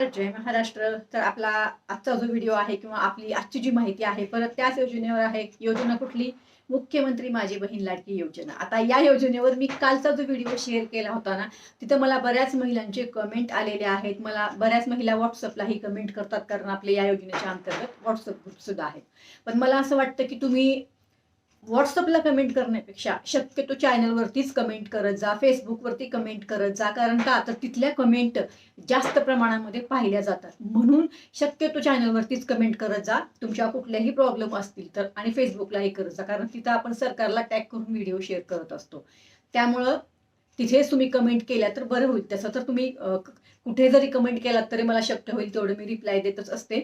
जय महाराष्ट्र. तर आपला आजचा जो व्हिडिओ आहे किंवा आपली आजची जी माहिती आहे परत त्याच योजनेवर आहे. योजना कुठली? मुख्यमंत्री माझी बहीण लाडकी योजना. आता या योजनेवर मी कालचा जो व्हिडिओ शेअर केला होता ना तिथं मला बऱ्याच महिलांचे कमेंट आलेले आहेत. मला बऱ्याच महिला व्हॉट्सअपलाही कमेंट करतात कारण आपले या योजनेच्या अंतर्गत व्हॉट्सअप ग्रुप सुद्धा आहेत. पण मला असं वाटतं की तुम्ही व्हॉट्सअपला कमेंट करण्यापेक्षा शक्यतो चॅनलवरतीच कमेंट करत जा फेसबुकवरती कमेंट करत जा कारण का? तर तिथल्या कमेंट जास्त प्रमाणामध्ये पाहिल्या जातात. म्हणून शक्यतो चॅनलवरतीच कमेंट करत जा. तुमच्या कुठल्याही प्रॉब्लेम असतील तर आणि फेसबुकलाही करत जा कारण तिथं आपण सरकारला टॅग करून व्हिडिओ शेअर करत असतो. त्यामुळं तिथेच तुम्ही कमेंट केल्या तर बरं होईल. तसं तर तुम्ही कुठे जरी कमेंट केलात तरी मला शक्य होईल तेवढं मी रिप्लाय देतच असते.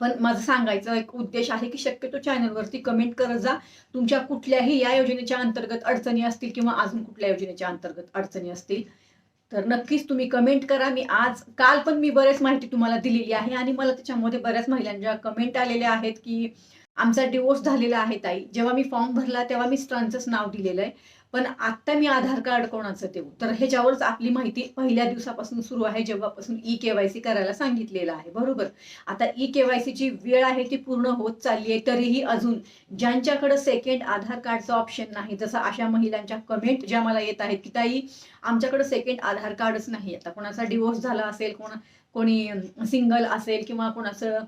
पण माझं सांगायचं एक उद्देश आहे की शक्यतो चॅनलवरती कमेंट करत जा. तुमच्या कुठल्याही या योजनेच्या अंतर्गत अडचणी असतील किंवा अजून कुठल्या योजनेच्या अंतर्गत अडचणी असतील तर नक्कीच तुम्ही कमेंट करा. मी आज काल पण मी बरेच माहिती तुम्हाला दिलेली आहे आणि मला त्याच्यामध्ये बऱ्याच महिलांच्या कमेंट आलेल्या आहेत की आमचा डिवोर्स झालेला आहे ताई. जेव्हा मी फॉर्म भरला तेव्हा मी स्ट्रांचंच नाव दिलेलं आहे. पण आत्ता मी आधार कार्ड कोणाचं देऊ? तर ह्याच्यावरच आपली माहिती पहिल्या दिवसापासून सुरू आहे जेव्हापासून ई केवायसी करायला सांगितलेलं आहे बरोबर? आता ई केवायसीची वेळ आहे ती पूर्ण होत चालली आहे तरीही अजून ज्यांच्याकडे सेकंड आधार कार्डचं ऑप्शन नाही जसं अशा महिलांच्या कमेंट ज्या मला येत आहेत की ताई आमच्याकडे सेकंड आधार कार्डच नाही. आता कोणाचा डिवोर्स झाला असेल कोणा कोणी सिंगल असेल किंवा कोणाचं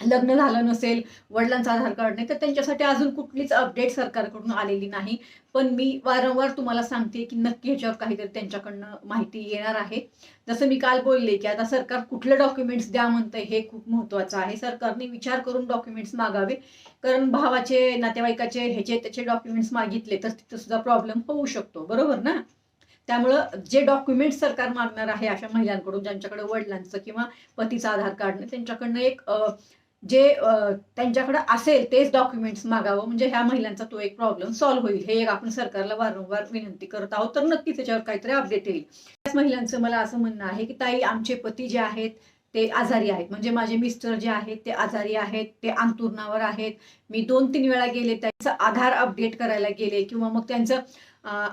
लग्न झालं नसेल वडिलांचं आधार कार्ड नाही तर त्यांच्यासाठी अजून कुठलीच अपडेट सरकारकडून आलेली नाही. पण मी वारंवार तुम्हाला सांगते की नक्की ह्याच्यावर काहीतरी त्यांच्याकडनं माहिती येणार आहे. जसं मी काल बोलले की आता सरकार कुठले डॉक्युमेंट्स द्या म्हणतंय हे खूप महत्वाचं आहे. सरकारने विचार करून डॉक्युमेंट्स मागावे. कारण भावाचे नातेवाईकाचे ह्याचे त्याचे डॉक्युमेंट्स मागितले तर तिथं सुद्धा प्रॉब्लेम होऊ शकतो. बरोबर ना? त्यामुळं जे डॉक्युमेंट्स सरकार मागणार आहे अशा महिलांकडून ज्यांच्याकडे वडिलांचं किंवा पतीचं आधार कार्ड नाही त्यांच्याकडनं एक जे त्यांच्याकडं त्यांच्याकडे असेल तेच डॉक्युमेंट्स मागावं. म्हणजे ह्या महिलांचा तो एक प्रॉब्लेम सॉल्व्ह होईल. हे एक आपण सरकारला वारंवार विनंती करत आहोत. तर नक्कीच त्याच्यावर काहीतरी अपडेट येईल. त्याच महिलांचं मला असं म्हणणं आहे की ताई आमचे पती जे आहेत ते आजारी आहेत. म्हणजे माझे मिस्टर जे आहेत ते आजारी आहेत ते अंतुरणावर आहेत. मी दोन तीन वेळा गेले त्यांचं आधार अपडेट करायला गेले किंवा मग त्यांचं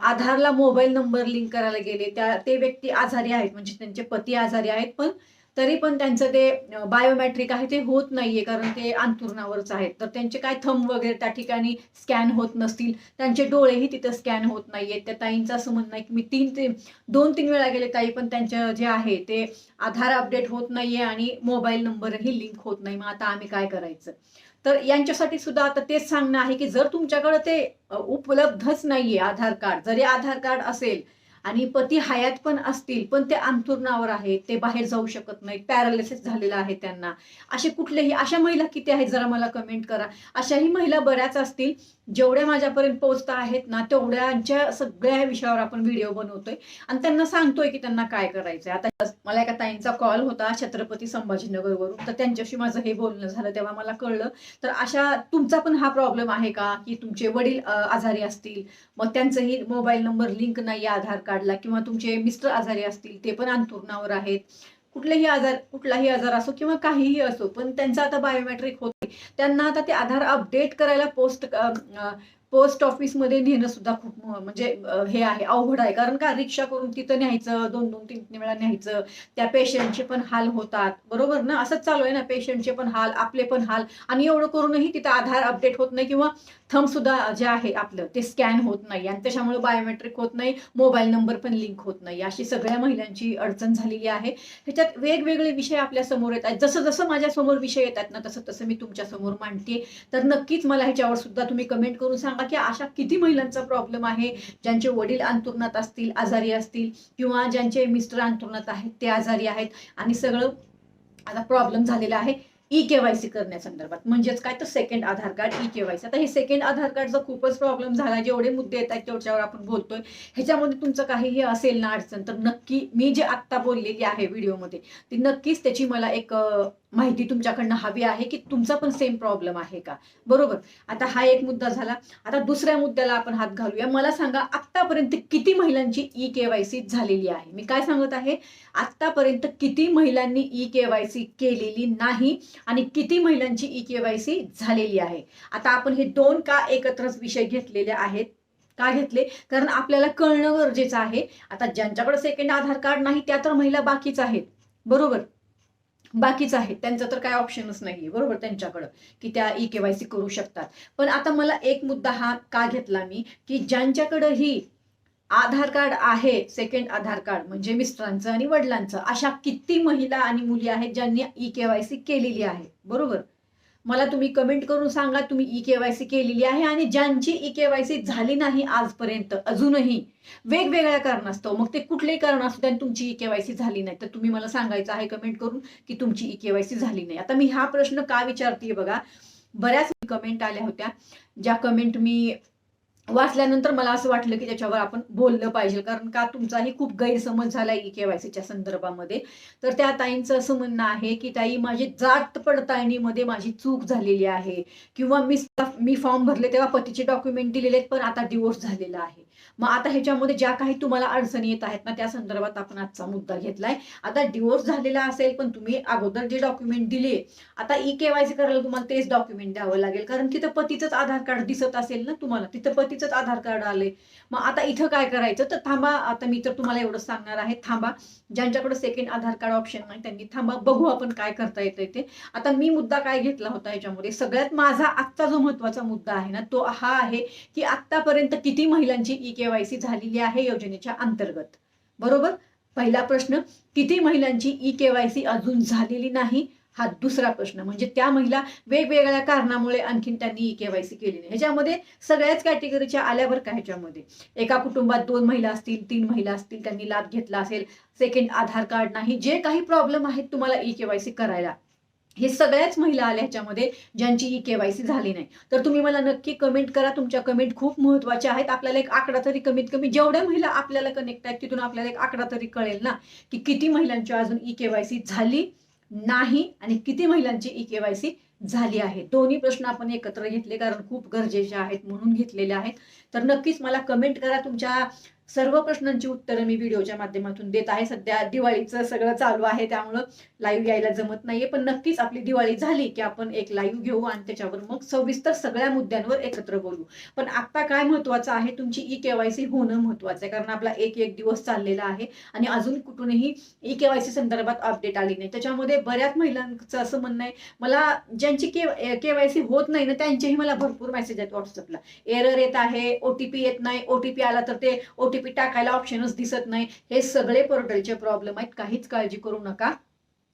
आधारला मोबाईल नंबर लिंक करायला गेले. त्या ते व्यक्ती आजारी आहेत. म्हणजे त्यांचे पती आजारी आहेत. पण तरी पण त्यांचं ते बायोमॅट्रिक आहे ते होत नाहीये कारण ते अंतुरणावरच आहेत. तर त्यांचे काय थंब वगैरे त्या ठिकाणी स्कॅन होत नसतील. त्यांचे डोळेही तिथं स्कॅन होत नाहीयेत. त्या ताईंचं असं म्हणणं आहे की मी तीन ते दोन तीन वेळा गेले ताई पण त्यांचं जे आहे ते आधार अपडेट होत नाहीये आणि मोबाईल नंबरही लिंक होत नाही. मग आता आम्ही काय करायचं? तर यांच्यासाठी सुद्धा आता तेच सांगणं आहे की जर तुमच्याकडे ते उपलब्धच नाहीये आधार कार्ड जरी आधार कार्ड असेल आणि पती हयात पण असतील पण ते अंथुरणावर आहेत ते बाहेर जाऊ शकत नाहीत पॅरालिसिस झालेला आहे त्यांना. असे कुठलेही अशा महिला किती आहेत जरा मला कमेंट करा. अशाही महिला बऱ्याच असतील जेवढ्या माझ्यापर्यंत पोहोचता आहेत ना तेवढ्यांच्या सगळ्या विषयावर आपण व्हिडिओ बनवतोय. आणि त्यांना सांगतोय की त्यांना काय करायचंय. आता मला एका ताईंचा कॉल होता छत्रपती संभाजीनगरवरून तर त्यांच्याशी माझं हे बोलणं झालं तेव्हा मला कळलं. तर अशा तुमचा पण हा प्रॉब्लेम आहे का? की तुमचे वडील आजारी असतील मग त्यांचंही मोबाईल नंबर लिंक नाही आधार कार्ड काढला किंवा तुमचे मिस्टर आजारी असतील ते पण अंतुरणावर आहेत. कुठलेही आजार कुठलाही आजार असो किंवा काहीही असो पण त्यांचं आता बायोमेट्रिक होते त्यांना आता ते आधार अपडेट करायला पोस्ट पोस्ट ऑफिसमध्ये नेणं सुद्धा खूप म्हणजे हे आहे अवघड आहे. कारण का रिक्षा करून तिथं न्यायचं दोन दोन तीन तीन वेळा न्यायचं त्या पेशंटचे पण हाल होतात. बरोबर ना? असंच चालू आहे ना? पेशंटचे पण हाल आपले पण हाल. आणि एवढं करूनही तिथं आधार अपडेट होत नाही किंवा थंब सुद्धा जे आहे आपलं ते स्कॅन होत नाही. आणि त्याच्यामुळे बायोमेट्रिक होत नाही. मोबाईल नंबर पण लिंक होत नाही. अशी सगळ्या महिलांची अडचण झालेली आहे. ह्याच्यात वेगवेगळे विषय आपल्यासमोर येत आहेत जसं जसं माझ्यासमोर विषय येतात ना तसं तसं मी तुमच्यासमोर मांडते. तर नक्कीच मला ह्याच्यावर सुद्धा तुम्ही कमेंट करून सांगा. की अशा किती महिलांचा प्रॉब्लेम आहे ज्यांचे वडील अंतुरणात असतील आजारी असतील किंवा ज्यांचे मिस्टर अंतुरणात आहेत ते आजारी आहेत आणि सगळं आता प्रॉब्लेम झालेला आहे ई केवायसी करण्यासंदर्भात म्हणजेच काय? तर second Aadhaar card e KYC आता हे सेकंड आधार कार्डचा खूपच प्रॉब्लेम झाला. जेवढे मुद्दे येत आहेत तेवढ्यावर आपण बोलतोय. ह्याच्यामध्ये तुमचं काहीही असेल ना अडचण तर नक्की मी जे आत्ता बोललेली आहे व्हिडिओमध्ये ती नक्कीच त्याची मला एक माहिती तुमच्याकडनं हवी आहे की तुमचा पण सेम प्रॉब्लेम आहे का? बरोबर? आता हा एक मुद्दा झाला. आता दुसऱ्या मुद्द्याला आपण हात घालूया. मला सांगा आत्तापर्यंत किती महिलांची ई केवायसी झालेली आहे? मी काय सांगत आहे? आत्तापर्यंत किती महिलांनी ई केवायसी केलेली नाही आणि किती महिलांची ई केवायसी झालेली आहे? आता आपण हे दोन का एकत्रच विषय घेतलेले आहेत? का घेतले? कारण आपल्याला कळणं गरजेचं आहे. आता ज्यांच्याकडे सेकंड आधार कार्ड नाही त्या तर महिला बाकीच आहेत. बरोबर? बाकीच आहेत त्यांचं तर काय ऑप्शनच नाहीये. बरोबर त्यांच्याकडं की त्या ई केवायसी करू शकतात. पण आता मला एक मुद्दा हा का घेतला मी की ज्यांच्याकडं ही आधार कार्ड आहे सेकंड आधार कार्ड म्हणजे मिस्टरांचं आणि वडिलांचं अशा किती महिला आणि मुली आहेत ज्यांनी ई केवायसी केलेली आहे. बरोबर? मला तुम्ही कमेंट करून सांगा तुम्ही ई केवायसी केलेली आहे आणि ज्यांची ई केवायसी झाली नाही आजपर्यंत अजूनही वेगवेगळ्या कारणास्तव मग ते कुठलेही कारण असू त्याने आणि तुमची ई केवायसी झाली नाही तर तुम्ही मला सांगायचं आहे कमेंट करून की तुमची ई केवायसी झाली नाही. आता मी हा प्रश्न का विचारते बघा? बऱ्याच कमेंट आल्या होत्या ज्या कमेंट मी वाचल्यानंतर मला असं वाटलं की त्याच्यावर आपण बोललं पाहिजे. कारण का तुमचाही खूप गैरसमज झाला ई केवायसीच्या संदर्भामध्ये. तर त्या ताईंचं असं म्हणणं आहे की ताई माझी जात पडताळणीमध्ये माझी चूक झालेली आहे. किंवा मी मी फॉर्म भरले तेव्हा पतीचे डॉक्युमेंट दिलेले आहेत पण आता डिवोर्स झालेला आहे. मग आता ह्याच्यामध्ये ज्या काही तुम्हाला अडचणी येत आहेत ना त्या संदर्भात आपण आजचा मुद्दा घेतलाय. आता डिवोर्स झालेला असेल पण तुम्ही अगोदर जे डॉक्युमेंट दिले आता ई केवायसी करायला तुम्हाला तेच डॉक्युमेंट द्यावं लागेल. कारण तिथं पतीचंच आधार कार्ड दिसत असेल ना तुम्हाला तिथं पतीचंच आधार कार्ड आले मग आता इथं काय करायचं? तर थांबा आता मी तर तुम्हाला एवढं सांगणार आहे थांबा. ज्यांच्याकडे सेकंड आधार कार्ड ऑप्शन नाही त्यांनी थांबा बघू आपण काय करता येतंय ते. आता मी मुद्दा काय घेतला होता याच्यामध्ये सगळ्यात माझा आजचा जो महत्त्वाचा मुद्दा आहे ना तो हा आहे की आतापर्यंत किती महिलांची ई केवायसी झालेली आहे योजनेच्या अंतर्गत. बरोबर? पहिला प्रश्न किती महिलांची ई केवायसी अजून झालेली नाही? हा दुसरा प्रश्न. म्हणजे त्या महिला वेगवेगळ्या कारणामुळे आणखीन त्यांनी ई केवायसी केली नाही. ह्याच्यामध्ये सगळ्याच कॅटेगरीच्या आल्यावर का ह्याच्यामध्ये. एका कुटुंबात दोन महिला असतील तीन महिला असतील त्यांनी लाभ घेतला असेल सेकंड आधार कार्ड नाही जे काही प्रॉब्लेम आहेत तुम्हाला ई केवायसी करायला. हे सगळ्याच महिला आल्या ह्याच्यामध्ये ज्यांची ही केवायसी झाली नाही. तर तुम्ही मला नक्की कमेंट करा. तुमच्या कमेंट खूप महत्त्वाच्या आहेत. आपल्याला एक आकडा तरी कमीत कमी जेवढ्या महिला आपल्याला कनेक्ट आहेत तिथून आपल्याला एक आकडा तरी कळेल ना की किती महिलांची अजून ई केवायसी झाली नाही आणि किती महिलांची ई केवायसी झाली आहे. दोन्ही प्रश्न आपण एकत्र घेतले कारण खूप गरजेचे आहेत म्हणून घेतलेले आहेत. तर नक्कीच मला कमेंट करा. तुमच्या सर्व प्रश्नांची उत्तरं मी व्हिडिओच्या माध्यमातून देत आहे. सध्या दिवाळीचं सगळं चालू आहे त्यामुळं लाईव्ह यायला जमत नाहीये. पण नक्कीच आपली दिवाळी झाली की आपण एक लाईव्ह घेऊ आणि त्याच्यावर मग सविस्तर सगळ्या मुद्द्यांवर एकत्र बोलू. पण आता काय महत्वाचं आहे? तुमची ई केवायसी होणं महत्वाचं आहे. कारण आपला एक एक दिवस चाललेला आहे आणि अजून कुठूनही ई केवायसी संदर्भात अपडेट आली नाही. त्याच्यामध्ये बऱ्याच महिलांचं असं म्हणणं आहे मला ज्यांची के केवायसी होत नाही ना त्यांचेही मला भरपूर मेसेज आहेत व्हॉट्सअपला एरर येत आहे ओटीपी येत नाही ओटीपी आला तर ते ओटीपी टाकायला ऑप्शनच दिसत नाही. हे सगळे पोर्टलचे प्रॉब्लेम आहेत. काहीच काळजी करू नका.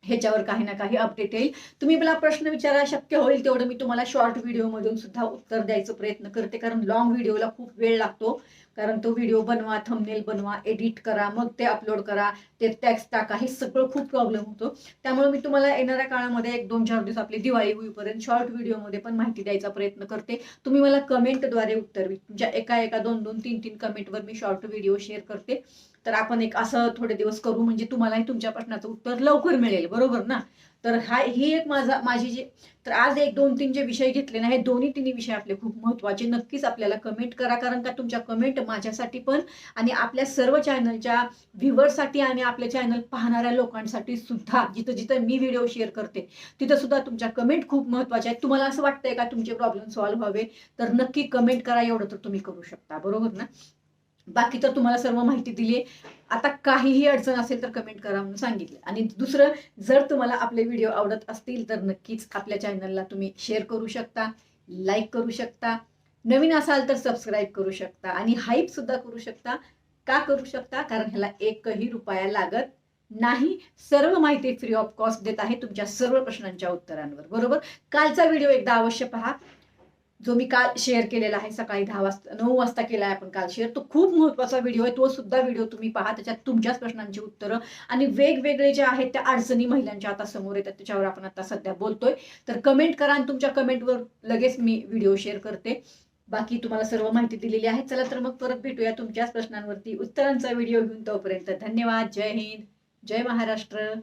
ह्याच्यावर काही ना काही अपडेट येईल. तुम्ही मला प्रश्न विचारा शक्य होईल तेवढं मी तुम्हाला शॉर्ट व्हिडिओमधून सुद्धा उत्तर द्यायचा प्रयत्न करते. कारण लॉंग व्हिडिओला खूप वेळ लागतो. कारण तो व्हिडिओ बनवा थंबनेल बनवा एडिट करा मग ते अपलोड करा ते टॅक्स टाका हे सगळं खूप प्रॉब्लेम होतो. त्यामुळे मी तुम्हाला येणाऱ्या काळामध्ये एक दोन चार दिवस आपली दिवाळी होईपर्यंत शॉर्ट व्हिडिओमध्ये पण माहिती द्यायचा प्रयत्न करते. तुम्ही मला कमेंटद्वारे उत्तर तुमच्या एका एका दोन दोन तीन तीन कमेंटवर मी शॉर्ट व्हिडिओ शेअर करते. तर आपण एक असं थोडे दिवस करू म्हणजे तुम्हालाही तुमच्या प्रश्नाचं उत्तर लवकर मिळेल बरोबर ना? तर हा ही एक माझा माझी जी तर आज एक दोन तीन जे विषय घेतले ना हे दोन्ही तिन्ही विषय आपले खूप महत्त्वाचे. नक्कीच आपल्याला कमेंट करा कारण का तुमच्या कमेंट माझ्यासाठी पण आणि आपल्या सर्व चॅनलच्या व्ह्युअरसाठी आणि आपल्या चॅनल पाहणाऱ्या लोकांसाठी सुद्धा जिथं जिथं मी व्हिडिओ शेअर करते तिथं सुद्धा तुमच्या कमेंट खूप महत्त्वाच्या आहेत. तुम्हाला असं वाटतंय का तुमचे प्रॉब्लेम सॉल्व्ह व्हावे? तर नक्की कमेंट करा एवढं तर तुम्ही करू शकता बरोबर ना? बाकी तर तुम्हाला सर्व माहिती दिली आता काहीही अडचण असेल तर कमेंट करा म्हणून सांगितलं. आणि दुसरं जर तुम्हाला आपले व्हिडिओ आवडत असतील तर नक्कीच आपल्या चॅनलला तुम्ही शेअर करू शकता लाईक करू शकता. नवीन असाल तर सबस्क्राईब करू शकता. आणि हाईप सुद्धा करू शकता. का करू शकता? कारण ह्याला एकही रुपया लागत नाही. सर्व माहिती फ्री ऑफ कॉस्ट देत आहे तुमच्या सर्व प्रश्नांच्या उत्तरांवर. बरोबर? कालचा व्हिडिओ एकदा अवश्य पहा. जो मी काल शेअर केलेला आहे सकाळी दहा वाजता नऊ वाजता केला आहे आपण काल शेअर तो खूप महत्त्वाचा व्हिडिओ आहे. तो सुद्धा व्हिडिओ तुम्ही पहा त्याच्यात तुमच्याच प्रश्नांची उत्तरं आणि वेगवेगळे जे आहेत त्या अडचणी महिलांच्या आता समोर येतात त्याच्यावर आपण आता सध्या बोलतोय. तर कमेंट करा आणि तुमच्या कमेंटवर लगेच मी व्हिडिओ शेअर करते. बाकी तुम्हाला सर्व माहिती दिलेली आहे. चला तर मग परत भेटूया तुमच्याच प्रश्नांवरती. उत्तरांचा व्हिडिओ घेऊन तोपर्यंत धन्यवाद. जय हिंद. जय महाराष्ट्र.